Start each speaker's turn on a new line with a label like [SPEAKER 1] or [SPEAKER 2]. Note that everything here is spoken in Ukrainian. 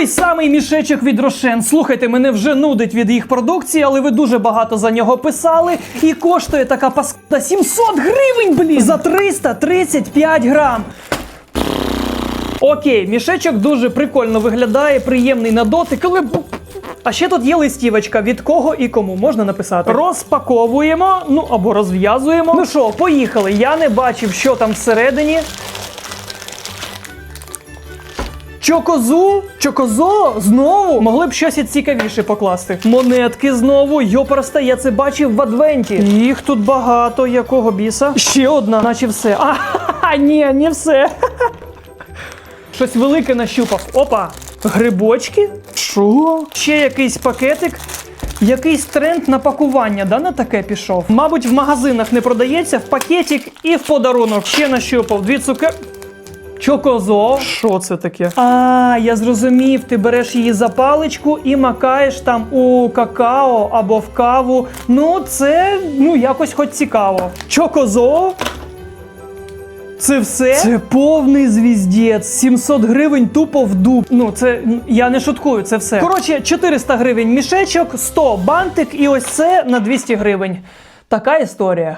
[SPEAKER 1] Той самий мішечок від Рошен. Слухайте, мене вже нудить від їх продукції, але ви дуже багато за нього писали. І коштує така паскуда 700 гривень, блін! За 335 грам. Окей, мішечок дуже прикольно виглядає, приємний на дотик, але. А ще тут є листівочка, від кого і кому можна написати. Розпаковуємо, ну або розв'язуємо. Ну що, поїхали. Я не бачив, що там всередині. Чокозу? Чокозо? Знову? Могли б щось цікавіше покласти. Монетки знову. Йопарста, я це бачив в адвенті. Їх тут багато. Якого біса? Ще одна, наче все. А, ні, не все. Щось велике нащупав. Опа! Грибочки? Що? Ще якийсь пакетик. Якийсь тренд на пакування, да, на таке пішов? Мабуть, в магазинах не продається, в пакетик і в подарунок. Ще нащупав дві цукер. Чокозо. Що це таке? А, я зрозумів. Ти береш її за паличку і макаєш там у какао або в каву. Ну, це ну якось хоч цікаво. Чокозо. Це все? Це повний звіздець. 700 гривень тупо в дуб. Ну, це я не шуткую, це все. Коротше, 400 гривень мішечок, 100 бантик, і ось це на 200 гривень. Така історія.